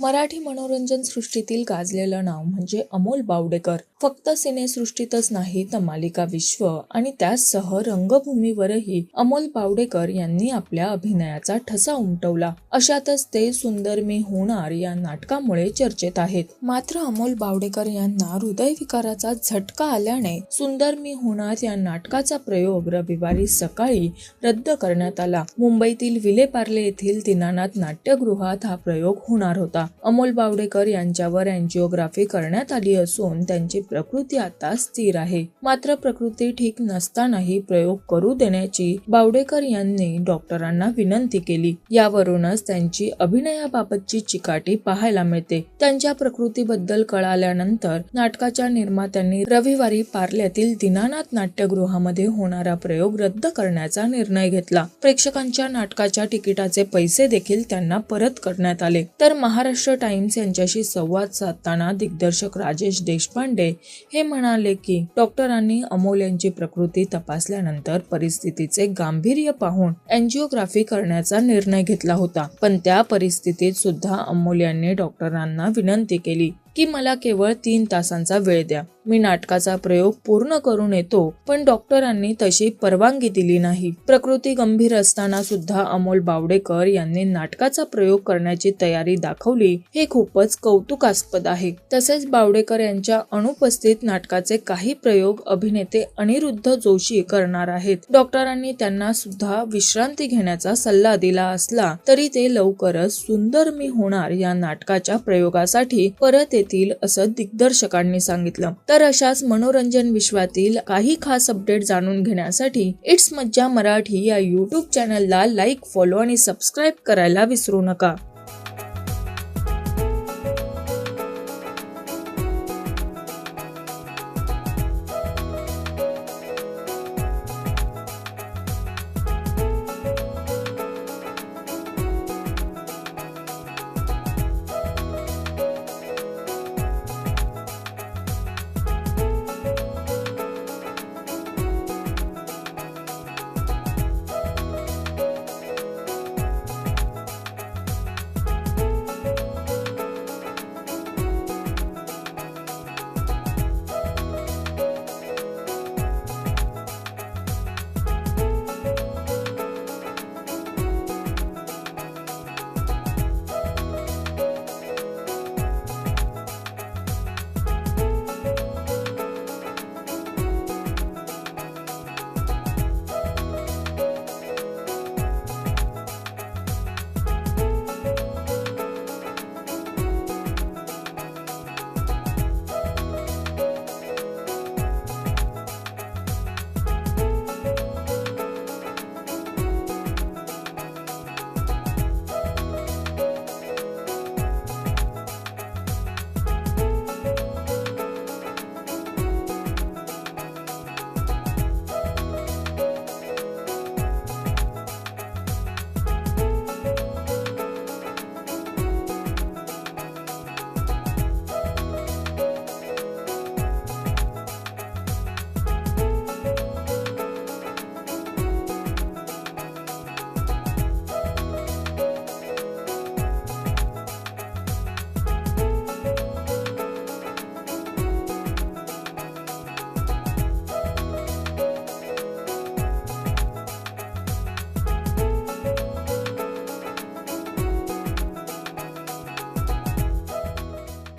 मराठी मनोरंजन सृष्टीतील गाजलेलं नाव म्हणजे अमोल बावडेकर. फक्त सिनेसृष्टीतच नाही तर मालिका विश्व आणि त्यासह रंगभूमीवरही अमोल बावडेकर यांनी आपल्या अभिनयाचा ठसा उमटवला. अशातच ते सुंदर मी होणार या नाटकामुळे चर्चेत आहेत. मात्र अमोल बावडेकर यांना हृदयविकाराचा झटका आल्याने सुंदर मी होणार या नाटकाचा प्रयोग रविवारी सकाळी रद्द करण्यात आला. मुंबईतील विलेपार्ले येथील दिनानाथ नाट्यगृहात हा प्रयोग होणार होता. अमोल बावडेकर यांच्यावर अँजिओग्राफी करण्यात आली असून त्यांची प्रकृती आता स्थिर आहे. मात्र प्रकृती ठीक नसतानाही प्रयोग करू देण्याची बावडेकर यांनी डॉक्टरांना विनंती केली. यावरूनच त्यांची अभिनयाबाबतची चिकाटी पाहायला मिळते. त्यांच्या प्रकृतीबद्दल कळाल्यानंतर नाटकाच्या निर्मात्यांनी रविवारी पार्ल्यातील दिनानाथ नाट्यगृहामध्ये होणारा प्रयोग रद्द करण्याचा निर्णय घेतला. प्रेक्षकांच्या नाटकाच्या तिकिटाचे पैसे देखील त्यांना परत करण्यात आले. तर महाराष्ट्र टाइम्स यांच्याशी संवाद साधताना दिग्दर्शक राजेश देशपांडे हे म्हणाले की डॉक्टरांनी अमोल यांची प्रकृती तपासल्यानंतर परिस्थितीचे गांभीर्य पाहून अँजिओग्राफी करण्याचा निर्णय घेतला होता. पण त्या परिस्थितीत सुद्धा अमोल यांनी डॉक्टरांना विनंती केली की मला केवळ तीन तासांचा वेळ द्या. मी नाटकाचा प्रयोग पूर्ण करून येतो पण डॉक्टरांनी तशी परवानगी दिली नाही. प्रकृती गंभीर असताना सुद्धा अमोल बावडेकर यांनी नाटकाचा प्रयोग करण्याची तयारी दाखवली हे खूपच कौतुकास्पद आहे. तसेच बावडेकर यांच्या अनुपस्थित नाटकाचे काही प्रयोग अभिनेते अनिरुद्ध जोशी करणार आहेत. डॉक्टरांनी त्यांना सुद्धा विश्रांती घेण्याचा सल्ला दिला असला तरी ते लवकरच सुंदर मी होणार या नाटकाच्या प्रयोगासाठी परत येतील असं दिग्दर्शकांनी सांगितलं. तर अशाच मनोरंजन विश्वातील काही खास अपडेट जाणून घेण्यासाठी इट्स मज्जा मराठी या युट्यूब चॅनलला लाईक फॉलो आणि सबस्क्राईब करायला विसरू नका.